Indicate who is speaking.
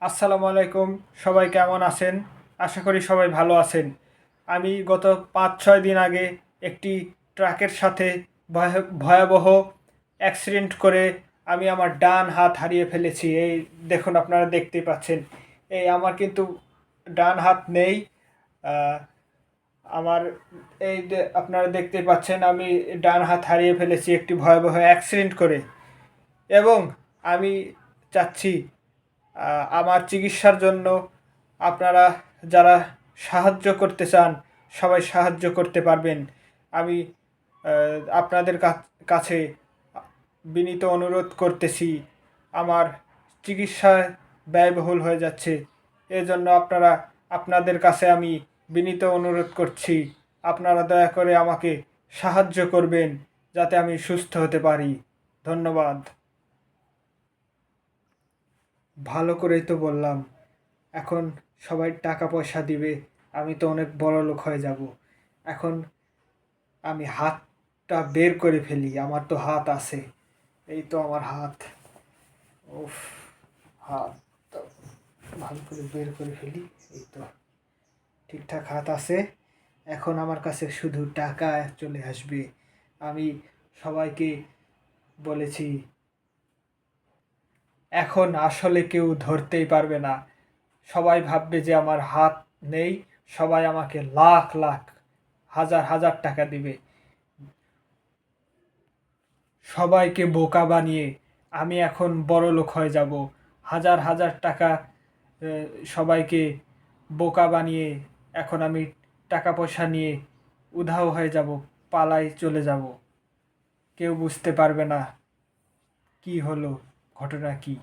Speaker 1: আসসালামু আলাইকুম, সবাই কেমন আছেন? আশা করি সবাই ভালো আছেন। আমি গত পাঁচ ছয় দিন আগে একটি ট্রাকের সাথে ভয়- ভয়াবহ অ্যাক্সিডেন্ট করে আমি আমার ডান হাত হারিয়ে ফেলেছি। এই দেখুন, আপনারা দেখতেই পাচ্ছেন। এই আমার কিন্তু ডান হাত নেই। আমার এই আপনারা দেখতে পাচ্ছেন, আমি ডান হাত হারিয়ে ফেলেছি একটি ভয়াবহ অ্যাক্সিডেন্ট করে। এবং আমি চাচ্ছি আমার চিকিৎসার জন্য আপনারা যারা সাহায্য করতে চান, সবাই সাহায্য করতে পারবেন। আমি আপনাদের কাছ- বিনীত অনুরোধ করতেছি, আমার চিকিৎসা ব্যয়বহুল হয়ে যাচ্ছে। এজন্য আপনারা, আপনাদের কাছে আমি বিনীত অনুরোধ করছি, আপনারা দয়া করে আমাকে সাহায্য করবেন, যাতে আমি সুস্থ হতে পারি। ধন্যবাদ। ভালো করেই তো বললাম। এখন সবাই টাকা পয়সা দিবে, আমি তো অনেক বড় লোক হয়ে যাব। এখন আমি হাতটা বের করে ফেলি, আমার তো হাত আছে। এই তো আমার হাত। উফ, হাত ভালো করে বের করে ফেলি, এই তো ঠিকঠাক হাত আছে। এখন আমার কাছে শুধু টাকা চলে আসবে। আমি সবাইকে বলেছি এখন আসলে কেউ ধরতেই পারবে না। সবাই ভাববে যে আমার হাত নেই, সবাই আমাকে লাখ লাখ, হাজার হাজার টাকা দিবে। সবাইকে বোকা বানিয়ে আমি এখন বড় লোক হয়ে যাব। হাজার হাজার টাকা সবাইকে বোকা বানিয়ে এখন আমি টাকা পয়সা নিয়ে উধাও হয়ে যাব, পালাই চলে যাব। কেউ বুঝতে পারবে না কি হলো। ঘটনা কি?